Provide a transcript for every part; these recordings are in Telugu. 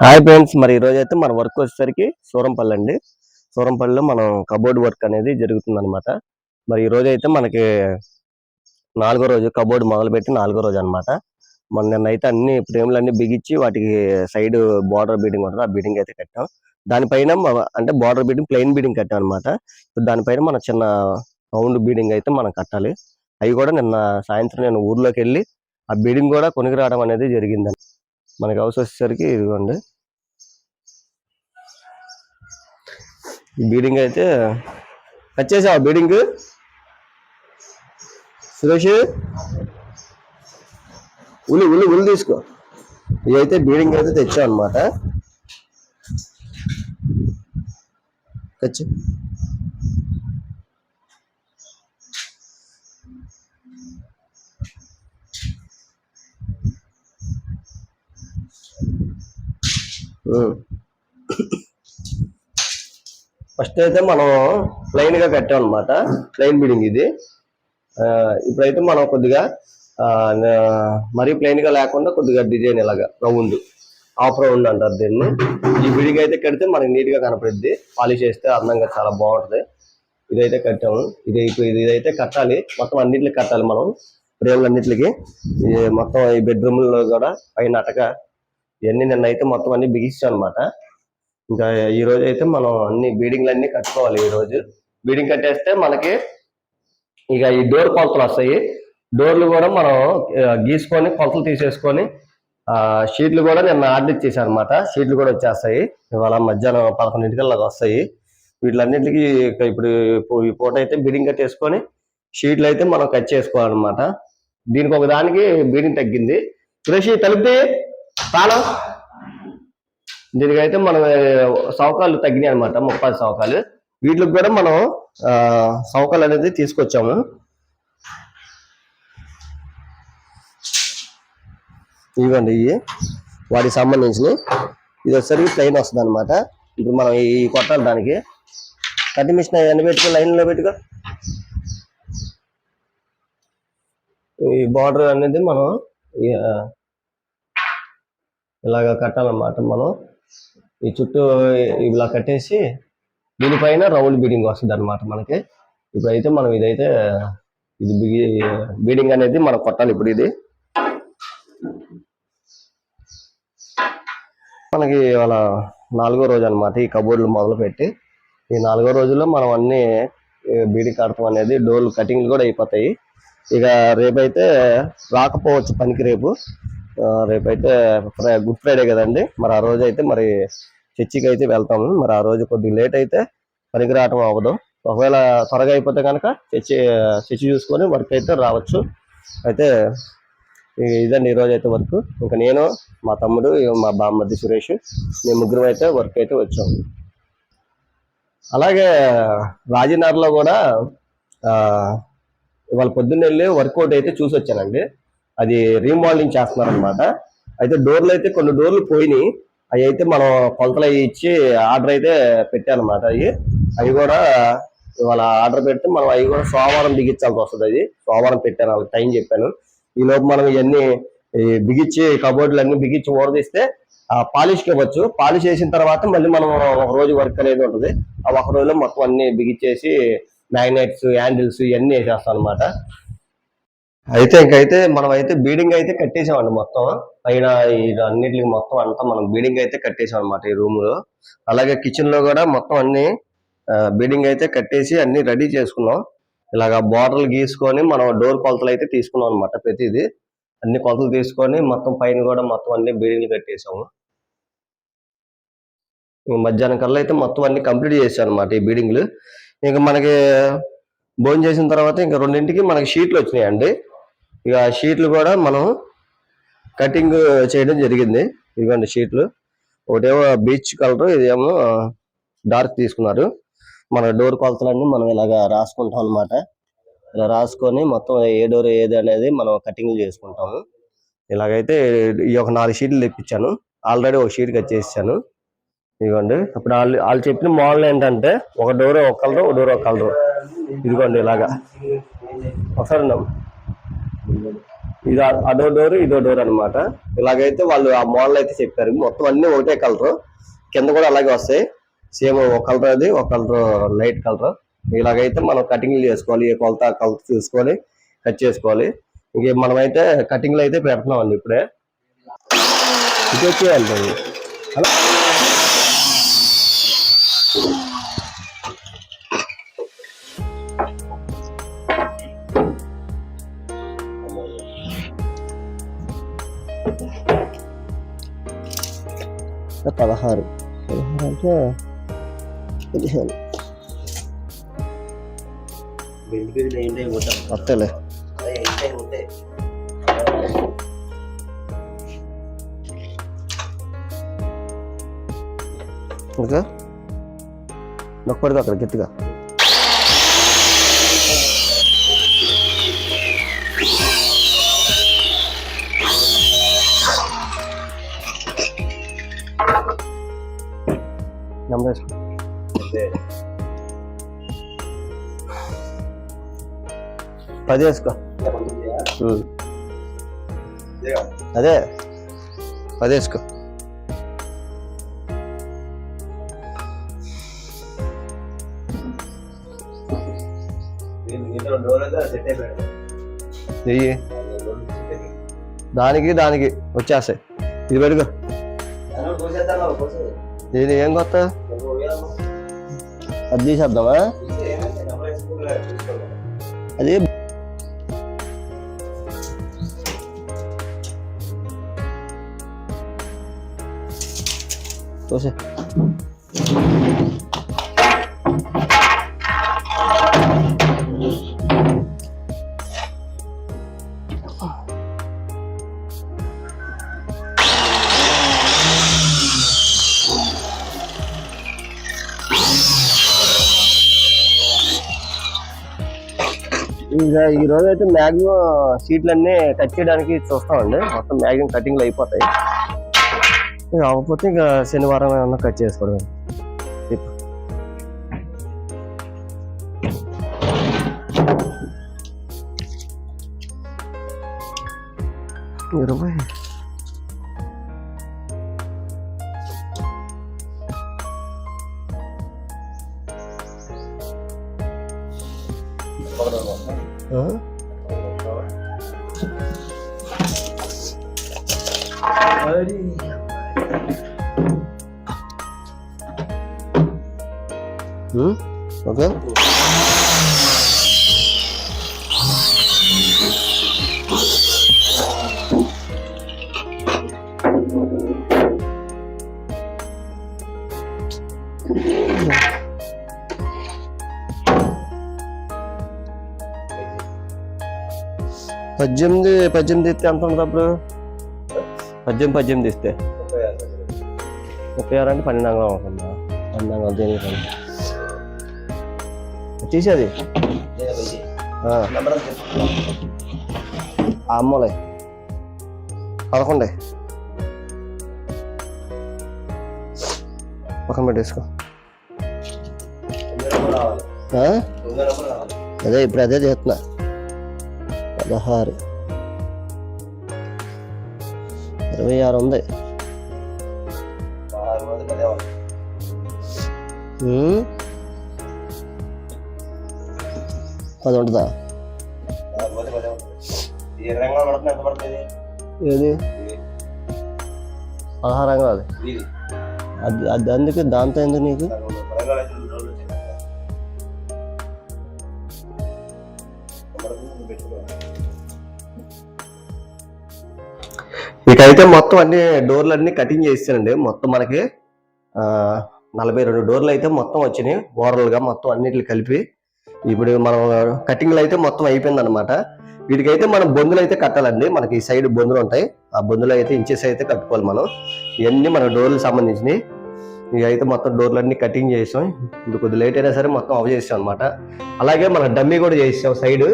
హాయ్ ఫ్రెండ్స్ మరి ఈ అయితే మన వర్క్ వచ్చేసరికి సూరంపల్లి అండి. సూరంపల్లిలో మనం కబోర్డ్ వర్క్ అనేది జరుగుతుందనమాట మరి ఈ అయితే మనకి నాలుగో రోజు కబోర్డ్ మొదలుపెట్టి నాలుగో రోజు అనమాట మన నిన్నైతే అన్ని ఫ్రేమ్లు అన్ని బిగించి వాటికి సైడ్ బార్డర్ బీడింగ్ ఉంటుంది. ఆ బీడింగ్ అయితే కట్టాం. దానిపైన అంటే బార్డర్ బీడింగ్ ప్లెయిన్ బీడింగ్ కట్టాం అనమాట దానిపైన మన చిన్న రౌండ్ బీడింగ్ అయితే మనం కట్టాలి. అవి కూడా నిన్న సాయంత్రం నేను ఊర్లోకి వెళ్ళి ఆ బీడింగ్ కూడా కొనుక్కు రావడం అనేది జరిగిందని మనకి అవసరం వచ్చేసరికి ఇదిగోండి. బీడింగ్ అయితే వచ్చేసావా బీడింగ్ సురేష్ ఉల్లి ఉల్లి ఉల్లి తీసుకో ఇదైతే బీడింగ్ అయితే తెచ్చాం అనమాట తెచ్చు ఫస్ట్ అయితే మనం ప్లెయిన్గా కట్టాం అనమాట ప్లెయిన్ బీడింగ్ ఇది. ఇప్పుడైతే మనం కొద్దిగా మరీ ప్లెయిన్గా లేకుండా కొద్దిగా డిజైన్ ఇలాగా రౌండ్ ఆఫ్ రౌండ్ అంటారు దీన్ని. ఈ బిడింగ్ అయితే కడితే మనకి నీట్గా కనపడుద్ది. పాలిష్ చేస్తే అందంగా చాలా బాగుంటుంది. ఇదైతే కట్టాము ఇది ఇప్పుడు ఇది ఇదైతే కట్టాలి. మొత్తం అన్నింటికి కట్టాలి మనం. ఫ్రేమ్లు మొత్తం ఈ బెడ్రూమ్లో కూడా పైన అటక ఇవన్నీ నిన్న అయితే మొత్తం అన్ని బిగిస్తాను అనమాట ఇంకా ఈ రోజు అయితే మనం అన్ని బీడింగ్లు అన్ని కట్టుకోవాలి ఈ రోజు. బీడింగ్ కట్టేస్తే మనకి ఇక ఈ డోర్ కొలతలు వస్తాయి. డోర్లు కూడా మనం గీసుకొని కొలతలు తీసేసుకొని షీట్లు కూడా నిన్న ఆర్డర్ ఇచ్చేసాను అనమాట షీట్లు కూడా వచ్చేస్తాయి. ఇవాళ మధ్యాహ్నం పదకొండింటికల్లా వస్తాయి. వీటిలన్నింటికి ఇప్పుడు ఇప్పుడు ఈ పూట అయితే బీడింగ్ కట్టేసుకొని షీట్లు అయితే మనం కట్ చేసుకోవాలన్నమాట దీనికి ఒక దానికి బీడింగ్ తగ్గింది. సురేష్ తలిపితే తాళం. దీనికైతే మనం సౌకాలు తగ్గినాయి అనమాట ముప్పై సౌకాలు. వీటికి కూడా మనం సవకాలు సౌకాలు అనేది తీసుకొచ్చాము. ఇవ్వండి ఇవి వాటికి సంబంధించినవి. ఇది ఒకసారి ప్లెయిన్ వస్తుంది అనమాట ఇప్పుడు మనం ఈ కొట్టాలి దానికి. కట్టి మిషన్ ఎన్ని పెట్టుకో లైన్లో పెట్టుకో. ఈ బార్డర్ అనేది మనం ఇలాగ కట్టాలన్నమాట మనం. ఈ చుట్టూ ఇలా కట్టేసి దీనిపైన రౌండ్ బీడింగ్ వస్తుంది అనమాట మనకి. ఇప్పుడైతే మనం ఇదైతే ఇది బిగి బీడింగ్ అనేది మనం కొట్టాలి ఇప్పుడు ఇది. మనకి ఇవాళ నాలుగో రోజు అన్నమాట ఈ కబోర్డ్లు మొదలుపెట్టి. ఈ నాలుగో రోజుల్లో మనం అన్ని బీడింగ్ కడతాం అనేది డోర్లు కటింగ్లు కూడా అయిపోతాయి. ఇక రేపైతే రాకపోవచ్చు పనికి రేపు. రేపైతే ఫ్రై గుడ్ ఫ్రైడే కదండి. మరి ఆ రోజు అయితే మరి చర్చికి అయితే వెళ్తాము. మరి ఆ రోజు కొద్దిగా లేట్ అయితే పనికి రావటం అవ్వదు. ఒకవేళ త్వరగా అయిపోతే కనుక చర్చి చర్చి చూసుకొని వర్క్ అయితే రావచ్చు. అయితే ఇదండి ఈ అయితే వర్క్. ఇంకా నేను మా తమ్ముడు మా బామ్మది సురేష్ మేము ముగ్గురం అయితే వర్క్ అయితే వచ్చాము. అలాగే రాజీనగర్లో కూడా ఇవాళ పొద్దున్న వెళ్ళి వర్కౌట్ అయితే చూసి వచ్చానండి అది రీమోడలింగ్ చేస్తున్నారు అనమాట అయితే డోర్లు అయితే కొన్ని డోర్లు పోయినాయి. అవి అయితే మనం కొలతలు అవి ఇచ్చి ఆర్డర్ అయితే పెట్టానమాట అవి. అవి కూడా ఇవాళ ఆర్డర్ పెడితే మనం అవి కూడా సోమవారం బిగించాల్సి వస్తుంది అది. సోమవారం పెట్టాను వాళ్ళకి టైం చెప్పాను. ఈ లోపు మనం ఇవన్నీ బిగించి కబోర్డులు అన్ని బిగించి ఊరదీస్తే ఆ పాలిష్కి ఇవ్వచ్చు. పాలిష్ చేసిన తర్వాత మళ్ళీ మనం ఒక రోజు వర్క్ అనేది ఉంటుంది. ఆ ఒక రోజులో మొత్తం అన్ని బిగించేసి మ్యాగ్నెట్స్ హ్యాండిల్స్ ఇవన్నీ వేసేస్తాం అనమాట అయితే ఇంకైతే మనం అయితే బీడింగ్ అయితే కట్టేసామండి మొత్తం. పైన అన్నిటికి మొత్తం అంతా మనం బీడింగ్ అయితే కట్టేసాం అనమాట ఈ రూమ్లో. అలాగే కిచెన్లో కూడా మొత్తం అన్ని బీడింగ్ అయితే కట్టేసి అన్ని రెడీ చేసుకున్నాం. ఇలాగా బోర్డర్లు గీసుకొని మనం డోర్ కొలతలు అయితే తీసుకున్నాం అనమాట ప్రతిదీ. అన్ని కొలతలు తీసుకొని మొత్తం పైన కూడా మొత్తం అన్ని బీడింగ్లు కట్టేసాము. మధ్యాహ్నం కల్లా అయితే మొత్తం అన్ని కంప్లీట్ చేసాం అనమాట ఈ బీడింగ్లు. ఇంకా మనకి భోజనం చేసిన తర్వాత ఇంకా రెండింటికి మనకి షీట్లు వచ్చినాయండి. ఇక ఆ షీట్లు కూడా మనం కటింగ్ చేయడం జరిగింది. ఇదిగోండి షీట్లు. ఒకటేమో బీచ్ కలర్ ఇదేమో డార్క్ తీసుకున్నారు. మన డోర్ కొలతలన్నీ మనం ఇలాగా రాసుకుంటాం అన్నమాట. ఇలా రాసుకొని మొత్తం ఏ డోర్ ఏది అనేది మనం కటింగ్ చేసుకుంటాము. ఇలాగైతే ఈ ఒక నాలుగు షీట్లు తెప్పించాను. ఆల్రెడీ ఒక షీట్ కట్ చేసాను ఇదిగోండి. ఇప్పుడు వాళ్ళు వాళ్ళు చెప్పిన మోడల్ ఏంటంటే ఒక డోర్ ఒక కలరు ఒక డోర్ ఒక కలరు. ఇదిగోండి ఇలాగా. ఒకసారి ఇది అదో డోర్ ఇదో డోర్ అనమాట ఇలాగైతే వాళ్ళు ఆ మోడల్ అయితే చెప్పారు. మొత్తం అన్ని ఒకటే కలర్ కింద కూడా అలాగే వస్తాయి. సేమ్ ఒక కలర్ అది ఒక కలర్ లైట్ కలర్ ఇలాగైతే మనం కటింగ్లు చేసుకోవాలి. ఏ కొలత ఆ కొలత చూసుకొని కట్ చేసుకోవాలి. ఇంక మనమైతే కటింగ్లు అయితే పెడుతున్నాం అండి ఇప్పుడే. ఇది వచ్చేయాలి అలా పదహారు. పదహారు అంటే పదిహేను. వస్తలే ఇంకా? నొక్కడిగా అక్కడ గట్టిగా. పది వేసుకో ఉమ్. అదే పది వేసుకో దానికి దానికి వచ్చేస్తాయి. ఇది పెడుకో ఇది ఏం కొత్త? అది తీసేద్దామా అది తోసే ఈ రోజు అయితే మ్యాక్సిమం సీట్లు అన్ని కట్ చేయడానికి చూస్తామండి మొత్తం మ్యాక్సిమం కటింగ్లు అయిపోతాయి. అవ్వకపోతే ఇక శనివారం ఏమన్నా కట్ చేసుకోవడం ఇరవై ఉమ్, ఓకే పద్దెనిమిది పద్దెనిమిది ఇస్తే ఎంత ఉంటుంది అప్పుడు పద్దెనిమిది పద్దెనిమిది ఇస్తే. ముప్పై ఆరు అంటే పన్నెండు అంగళం అవుతుందా. పన్నెండు అంగళం పని? తీసేది. అమ్మలే. పదకొండే. పక్కన పెట్టేసుకో? అదే ఇప్పుడు అదే చేస్తున్నా. పదహారు. ఇరవై ఆరు ఉంది. ఉమ్. పది ఉంటుందా? ఏది? పదహారు అంగం అది అది అందుకే దాంతో ఎందుకు నీకు? ఇకైతే మొత్తం అన్ని డోర్లు అన్ని కటింగ్ చేస్తానండి. మొత్తం మనకి నలభై రెండు డోర్లు అయితే మొత్తం వచ్చినాయి. ఓవరాల్ మొత్తం అన్నిటిని కలిపి. ఇప్పుడు మనం కటింగ్లు అయితే మొత్తం అయిపోయింది అనమాట వీటికైతే మనం బొందులు అయితే కట్టాలండి. మనకి ఈ సైడ్ బొందులు ఉంటాయి. ఆ బొందులు అయితే ఇంచెస్ అయితే కట్టుకోవాలి మనం. ఇవన్నీ మన డోర్లకు సంబంధించినవి. ఇక అయితే మొత్తం డోర్లు కటింగ్ చేసాం. ఇప్పుడు కొద్దిగా లేట్ అయినా సరే మొత్తం ఆఫ్ చేసాం అనమాట అలాగే మన డమ్మీ కూడా చేసాం సైడ్.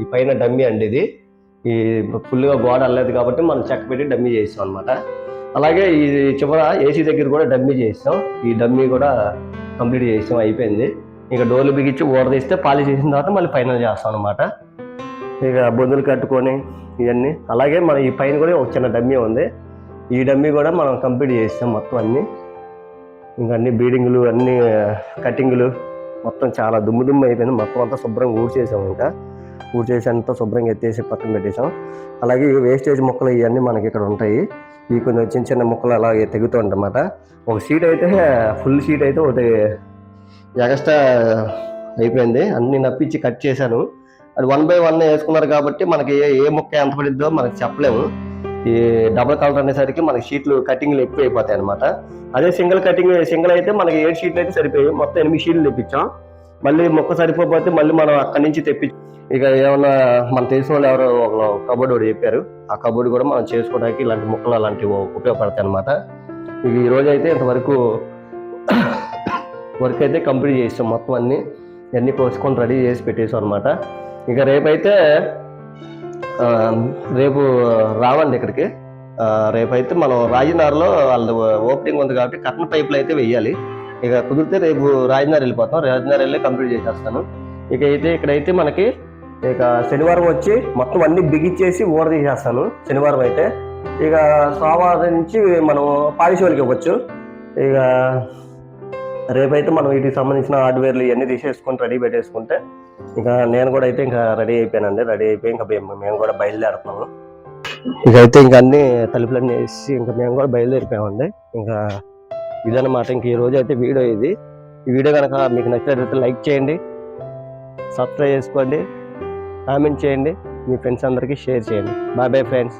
ఈ పైన డమ్మీ అండి ఇది. ఈ ఫుల్గా గోడ అల్లలేదు కాబట్టి మనం చెక్క పెట్టి డమ్మీ చేసాం అనమాట అలాగే ఈ చివర ఏసీ దగ్గర కూడా డమ్మీ చేసాం ఈ డమ్మీ కూడా కంప్లీట్ చేసాం అయిపోయింది. ఇంకా డోర్లు బిగించి ఊర తీస్తే పాలిష్ చేసిన తర్వాత మళ్ళీ ఫైనల్ చేస్తాం అనమాట ఇక బొందులు కట్టుకొని ఇవన్నీ. అలాగే మన ఈ పైన కూడా ఒక చిన్న డమ్మీ ఉంది. ఈ డమ్మీ కూడా మనం కంప్లీట్ చేస్తాం మొత్తం అన్నీ. ఇంకా అన్ని బీడింగ్లు అన్ని కటింగ్లు మొత్తం చాలా దుమ్ము దుమ్ము అయిపోయింది. మొత్తం అంతా శుభ్రంగా ఊడ్చేసాం ఇంకా. ఊడ్చేసి అంతా శుభ్రంగా ఎత్తేసి పక్కన పెట్టేసాం అలాగే ఈ వేస్టేజ్ మొక్కలు ఇవన్నీ మనకి ఇక్కడ ఉంటాయి. ఈ కొంచెం చిన్న చిన్న మొక్కలు అలాగే తెగుతూ ఉంటాయన్నమాట. ఒక సీట్ అయితే ఫుల్ సీట్ అయితే ఒకటి ఎగస్ట్రా అయిపోయింది. అన్ని నప్పించి కట్ చేశాను. అది వన్ బై వన్ వేసుకున్నారు కాబట్టి మనకి ఏ ఏ మొక్క ఎంత పడిద్దో మనకి చెప్పలేము. ఈ డబుల్ కలర్ అనేసరికి మనకి షీట్లు కటింగ్లు ఎక్కువ అయిపోతాయి అనమాట అదే సింగిల్ కటింగ్ సింగిల్ అయితే మనకి ఏడు షీట్లు అయితే సరిపోయి మొత్తం ఎనిమిది షీట్లు తెప్పించాం. మళ్ళీ మొక్క సరిపోతే మళ్ళీ మనం అక్కడి నుంచి తెప్పి ఇక ఏమన్నా మన తెలిసిన వాళ్ళు ఎవరో ఒక కబోర్డ్ ఒకటి చెప్పారు. ఆ కబోర్డ్ కూడా మనం చేసుకోవడానికి ఇలాంటి ముక్కలు అలాంటివి ఉపయోగపడతాయి అనమాట ఇక ఈరోజు అయితే ఇంతవరకు వర్క్ అయితే కంప్లీట్ చేసాం. మొత్తం అన్ని అన్ని కోసుకొని రెడీ చేసి పెట్టేసాం అనమాట ఇక రేపైతే రేపు రావండి ఇక్కడికి. రేపైతే మనం రాజనగర్లో వాళ్ళ ఓపెనింగ్ ఉంది కాబట్టి కట్న పైపులు అయితే వెయ్యాలి ఇక కుదిరితే రేపు రాజనగర్ వెళ్ళిపోతాం. రాజనగర్ వెళ్ళి కంప్లీట్ చేసేస్తాను. ఇక అయితే ఇక్కడైతే మనకి ఇక శనివారం వచ్చి మొత్తం అన్ని బిగించేసి ఊర తీసేస్తాను. శనివారం అయితే ఇక సోమవారం నుంచి మనం పాలిషోలకి ఇవ్వచ్చు. ఇక రేపైతే మనం వీటికి సంబంధించిన హార్డ్వేర్లు ఇవన్నీ తీసేసుకొని రెడీ పెట్టేసుకుంటే ఇక నేను కూడా అయితే ఇంకా రెడీ అయిపోయానండి. రెడీ అయిపోయి ఇంకా మేము మేము కూడా బయలుదేరుతున్నాము ఇక అయితే ఇంకా అన్ని తలుపులన్నీ వేసి ఇంకా మేము కూడా బయలుదేరిపోయామండి. ఇంకా ఇదన్నమాట ఇంక ఈ రోజు అయితే వీడియో ఇది. ఈ వీడియో కనుక మీకు నచ్చినట్లయితే లైక్ చేయండి సబ్స్క్రైబ్ చేసుకోండి. కామెంట్ చేయండి. మీ ఫ్రెండ్స్ అందరికీ షేర్ చేయండి. Bye bye friends.